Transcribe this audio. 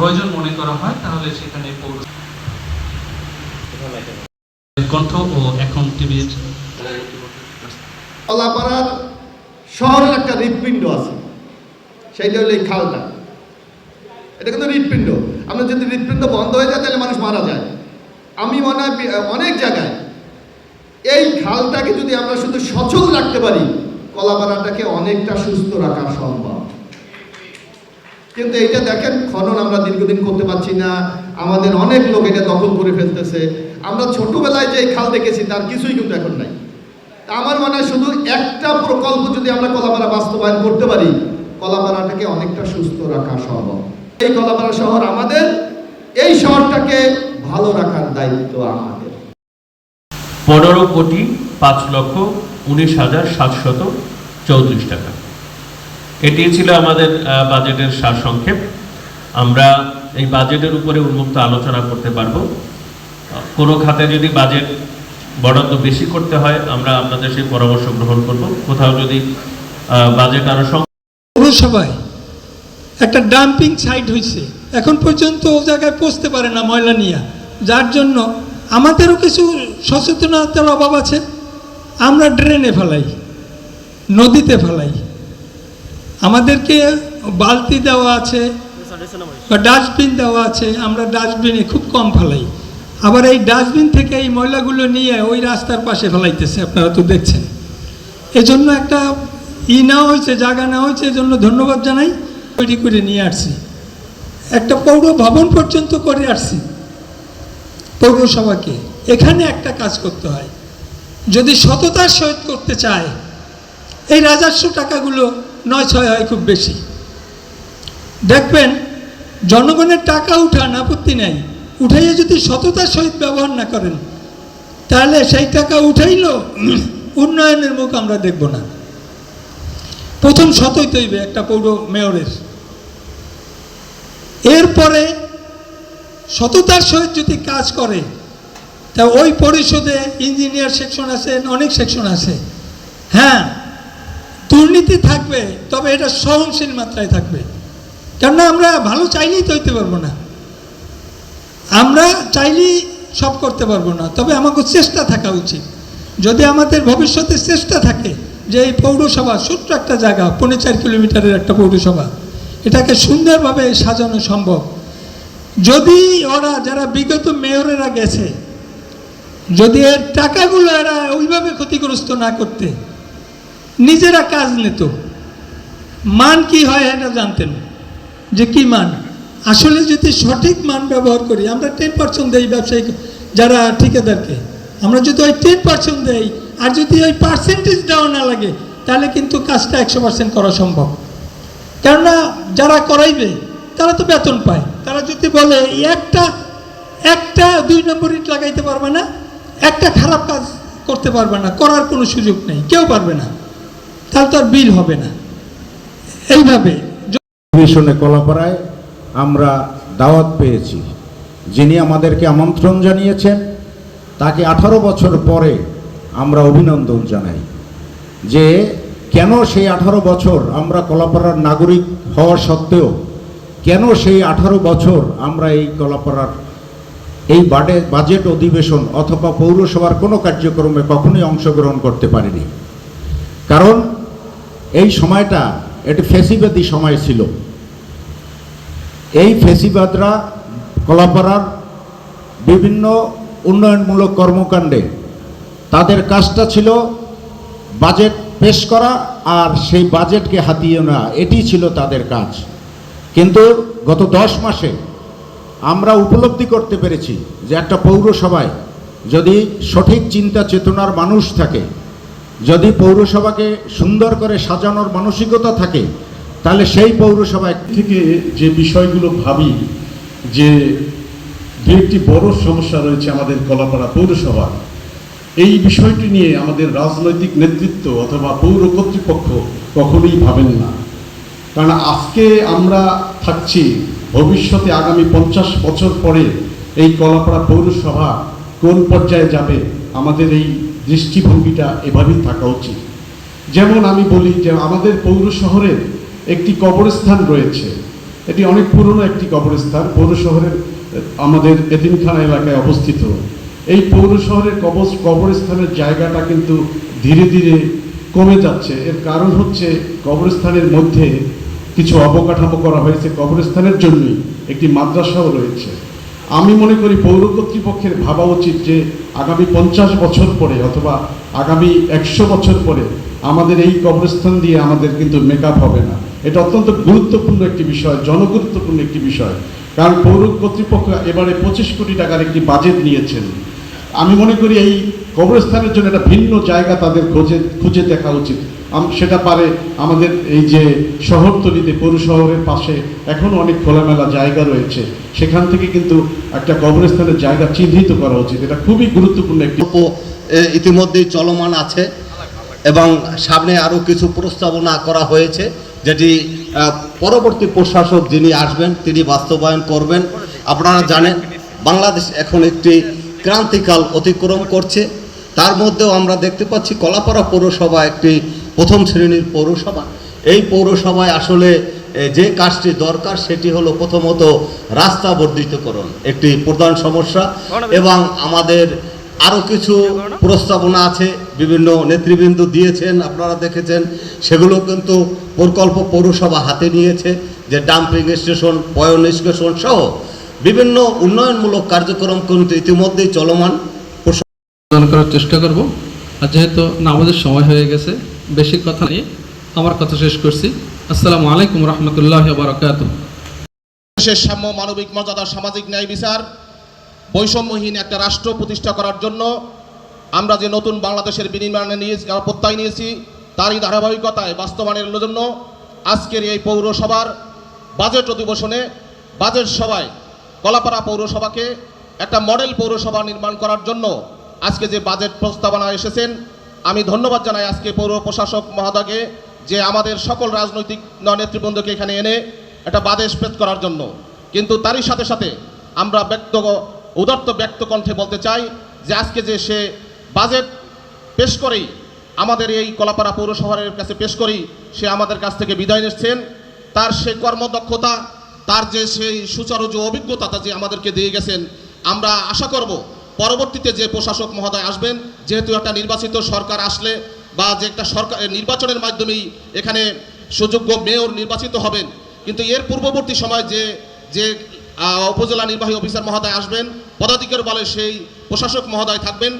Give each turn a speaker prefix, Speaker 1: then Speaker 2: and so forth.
Speaker 1: প্রয়োজন মনে করা হয়, তাহলে সেখানে কণ্ঠ ও এখন টিভির
Speaker 2: কলাপাড়ার শহরের একটা হৃৎপিণ্ড আছে। সেইটা হলো এই খালটা। এটা কিন্তু হৃৎপিণ্ড। আমরা যদি হৃৎপিণ্ড বন্ধ হয়ে যায়, তাহলে মানুষ মারা যায়। আমি মনে হয় অনেক জায়গায় এই খালটাকে যদি আমরা শুধু সচল রাখতে পারি, কলাপাড়াটাকে অনেকটা সুস্থ রাখা সম্ভব। কিন্তু এইটা দেখেন, খনন আমরা দীর্ঘদিন করতে পারছি না। আমাদের অনেক লোক এটা দখল করে ফেলতেছে। আমরা ছোটবেলায় যে খাল দেখেছি, তার কিছুই কিন্তু এখন নাই। আমার মনে হয় শুধু একটা প্রকল্প যদি আমরা কলাপাড়া বাস্তবায়ন করতে পারি, কলাপাড়াটাকে অনেকটা সুস্থ রাখা সম্ভব। এই কলাপাড়া শহর আমাদের, এই শহরটাকে ভালো রাখার দায়িত্ব আমাদের।
Speaker 3: পনেরো কোটি পাঁচ লক্ষ উনিশ হাজার সাতশত চৌত্রিশ টাকা। এটি ছিল আমাদের বাজেটের সারসংক্ষেপ। আমরা এই বাজেটের উপরে উন্মুক্ত আলোচনা করতে পারব। কোনো খাতে যদি বাজেট বরাদ্দ বেশি করতে হয়, আমরা আপনাদের সেই পরামর্শ গ্রহণ করব। কোথাও যদি বাজেট আরও
Speaker 4: পৌরসভায় একটা ডাম্পিং সাইট হয়েছে এখন পর্যন্ত ও জায়গায় পৌঁছতে পারে না ময়লা নিয়ে। যার জন্য আমাদেরও কিছু সচেতনতার অভাব আছে। আমরা ড্রেনে ফেলাই, নদীতে ফেলাই। আমাদেরকে বালতি দেওয়া আছে বা ডাস্টবিন দেওয়া আছে, আমরা ডাস্টবিনে খুব কম ফেলাই। আবার এই ডাস্টবিন থেকে এই ময়লাগুলো নিয়ে ওই রাস্তার পাশে ফেলাইতেছে, আপনারা তো দেখছেন। এজন্য একটা ই নেওয়া হয়েছে, জায়গা নেওয়া হয়েছে, এজন্য ধন্যবাদ জানাই, তৈরি করে নিয়ে আসছি। একটা পৌর ভবন পর্যন্ত করে আসছি, পৌরসভাকে। এখানে একটা কাজ করতে হয়। যদি সততার সহিত করতে চায়, এই রাজস্ব টাকাগুলো নয় ছয় হয় খুব বেশি। দেখবেন, জনগণের টাকা উঠান, আপত্তি নাই। উঠাইয়ে যদি সততার সহিত ব্যবহার না করেন, তাহলে সেই টাকা উঠাইল উন্নয়নের মুখ আমরা দেখব না। প্রথম সতই তৈবে একটা পৌর মেয়রের। এরপরে সততার সহিত যদি কাজ করে, তা ওই পরিষদে ইঞ্জিনিয়ার সেকশন আছে, অনেক সেকশন আছে। হ্যাঁ দুর্নীতি থাকবে, তবে এটা সহনশীল মাত্রায় থাকবে। কেননা আমরা ভালো চাইলেই তো হইতে পারব না। আমরা চাইলেই সব করতে পারব না, তবে আমাকে চেষ্টা থাকা উচিত। যদি আমাদের ভবিষ্যতে চেষ্টা থাকে যে এই পৌরসভা, ছোট্ট একটা জায়গা, পৌনে চার কিলোমিটারের একটা পৌরসভা, এটাকে সুন্দরভাবে সাজানো সম্ভব। যদি ওরা, যারা বিগত মেয়রেরা গেছে, যদি এর টাকাগুলো এরা ওইভাবে ক্ষতিগ্রস্ত না করতে নিজেরা কাজ নিত। মান কি হয় এটা জানতেন। যে কি মান? আসলে যদি সঠিক মান ব্যবহার করি, আমরা টেন পার্সেন্ট দেই ব্যবসায়িক যারা ঠিকাদারকে। আমরা যদি ওই টেন পার্সেন্ট দেই, আর যদি ওই পার্সেন্টেজ দেওয়া না লাগে, তাহলে কিন্তু কাজটা একশো পার্সেন্ট করা সম্ভব। কেননা যারা করাইবে, তারা তো বেতন পায়। তারা যদি বলে, একটা একটা দুই নম্বর ইট লাগাইতে পারবে না, একটা খারাপ কাজ করতে পারবে না, করার কোনো সুযোগ নেই। কেউ পারবে না। তাহলে তো আর বিল হবে না। এইভাবে
Speaker 5: মিশনে কলাপাড়ায় আমরা দাওয়াত পেয়েছি। যিনি আমাদেরকে আমন্ত্রণ জানিয়েছেন, তাকে আঠারো বছর পরে আমরা অভিনন্দন জানাই যে কেন সেই আঠারো বছর আমরা কলাপাড়ার নাগরিক হওয়া সত্ত্বেও কেন সেই আঠারো বছর আমরা এই কলাপাড়ার এই বাডে, বাজেট অধিবেশন অথবা পৌরসভার কোনো কার্যক্রমে কখনোই অংশগ্রহণ করতে পারিনি। কারণ এই সময়টা এটি ফেসিবাদী সময় ছিল। এই ফেসিবাদরা কলাপাড়ার বিভিন্ন উন্নয়নমূলক কর্মকাণ্ডে তাদের কাজটা ছিল বাজেট পেশ করা আর সেই বাজেটকে হাতিয়ে নেওয়া। এটি ছিল তাদের কাজ। কিন্তু গত দশ মাসে আমরা উপলব্ধি করতে পেরেছি যে একটা পৌরসভায় যদি সঠিক চিন্তা চেতনার মানুষ থাকে যদি পৌরসভাকে সুন্দর করে সাজানোর মানসিকতা থাকে, তাহলে সেই পৌরসভায়
Speaker 6: থেকে যে বিষয়গুলো ভাবি, যে দু একটি বড় সমস্যা রয়েছে আমাদের কলাপাড়া পৌরসভা, এই বিষয়টি নিয়ে আমাদের রাজনৈতিক নেতৃত্ব অথবা পৌর কর্তৃপক্ষ কখনোই ভাবেন না। কারণ আজকে আমরা থাকছি, ভবিষ্যতে আগামী পঞ্চাশ বছর পরে এই কলাপাড়া পৌরসভা কোন পর্যায়ে যাবে, আমাদের এই দৃষ্টিভঙ্গিটা এভাবেই থাকা উচিত। যেমন আমি বলি যে আমাদের পৌর শহরের একটি কবরস্থান রয়েছে। এটি অনেক পুরনো একটি কবরস্থান। পৌর শহরের, আমাদের এতিমখানা এলাকায় অবস্থিত। এই পৌর শহরের কবর, কবরস্থানের জায়গাটা কিন্তু ধীরে ধীরে কমে যাচ্ছে। এর কারণ হচ্ছে কবরস্থানের মধ্যে কিছু অবকাঠামো করা হয়েছে। কবরস্থানের জন্যই একটি মাদ্রাসাও রয়েছে। আমি মনে করি পৌর কর্তৃপক্ষের ভাবা উচিত যে আগামী পঞ্চাশ বছর পরে অথবা আগামী একশো বছর পরে আমাদের এই কবরস্থান দিয়ে আমাদের কিন্তু মেকআপ হবে না। এটা অত্যন্ত গুরুত্বপূর্ণ একটি বিষয়, জনগুরুত্বপূর্ণ একটি বিষয়। কারণ পৌর কর্তৃপক্ষ এবারে পঁচিশ কোটি টাকার একটি বাজেট নিয়েছেন। আমি মনে করি এই কবরস্থানের জন্য একটা ভিন্ন জায়গা তাদের খোঁজে, খুঁজে দেখা উচিত। সেটা পারে আমাদের এই যে শহরতলিতে পৌর শহরের পাশে এখনও অনেক খোলামেলা জায়গা রয়েছে। সেখান থেকে কিন্তু একটা কবরস্থানের জায়গা চিহ্নিত করা উচিত। এটা খুবই গুরুত্বপূর্ণ একটি
Speaker 7: ইতিমধ্যেই চলমান আছে এবং সামনে আরও কিছু প্রস্তাবনা করা হয়েছে, যেটি পরবর্তী প্রশাসক যিনি আসবেন, তিনি বাস্তবায়ন করবেন। আপনারা জানেন, বাংলাদেশ এখন একটি ক্রান্তিকাল অতিক্রম করছে। তার মধ্যেও আমরা দেখতে পাচ্ছি, কলাপাড়া পৌরসভা একটি প্রথম শ্রেণির পৌরসভা। এই পৌরসভায় আসলে যে কাজটি দরকার সেটি হলো প্রথমত রাস্তা বর্ধিতকরণ, একটি প্রধান সমস্যা। এবং আমাদের আরও কিছু প্রস্তাবনা আছে, বিভিন্ন নেতৃবৃন্দ দিয়েছেন, আপনারা দেখেছেন, সেগুলো কিন্তু প্রকল্প পৌরসভা হাতে নিয়েছে, যে ডাম্পিং স্টেশন পয়ন স্টেশন সহ বিভিন্ন উন্নয়নমূলক কার্যক্রম কিন্তু ইতিমধ্যেই চলমান।
Speaker 8: করার চেষ্টা করব। আর যেহেতু নামাজের সময় হয়ে গেছে বেশি কথা নিয়ে আমার কথা শেষ করছি। আসসালামু আলাইকুম রহমতুল্লাহ বারকাত
Speaker 9: দেশের সাম্য মানবিক মর্যাদা সামাজিক ন্যায় বিচার বৈষম্যহীন একটা রাষ্ট্র প্রতিষ্ঠা করার জন্য আমরা যে নতুন বাংলাদেশের বিনির্মাণে আমরা প্রত্যয় নিয়েছি, তারই ধারাবাহিকতায় বাস্তবায়নের জন্য আজকের এই পৌরসভার বাজেট অধিবেশনে বাজেট সভায় কলাপাড়া পৌরসভাকে একটা মডেল পৌরসভা নির্মাণ করার জন্য আজকে যে বাজেট প্রস্তাবনা এসেছেন আমি ধন্যবাদ জানাই আজকে পৌর প্রশাসক মহোদয়কে যে আমাদের সকল রাজনৈতিক নেতৃবৃন্দকে এখানে এনে একটা বাদেশ পেশ করার জন্য। কিন্তু তারই সাথে সাথে আমরা ব্যক্ত উদার্ত ব্যক্ত কণ্ঠে বলতে চাই যে আজকে যে সে বাজেট পেশ করেই আমাদের এই কলাপাড়া পৌরশহরের কাছে পেশ করেই সে আমাদের কাছ থেকে বিদায় নিচ্ছেন। তার সে কর্মদক্ষতা, তার যে সেই সুচারু যে অভিজ্ঞতা যে আমাদেরকে দিয়ে গেছেন, আমরা আশা করব পরবর্তীতে যে প্রশাসক মহোদয় আসবেন, যেহেতু একটা নির্বাচিত সরকার আসলে বা যে একটা সরকার নির্বাচনের মাধ্যমেই এখানে সুযোগ্য মেয়র নির্বাচিত হবেন, কিন্তু এর পূর্ববর্তী সময় যে যে উপজেলা নির্বাহী অফিসার মহোদয় আসবেন, পদাধিকার বলে সেই প্রশাসক মহোদয় থাকবেন।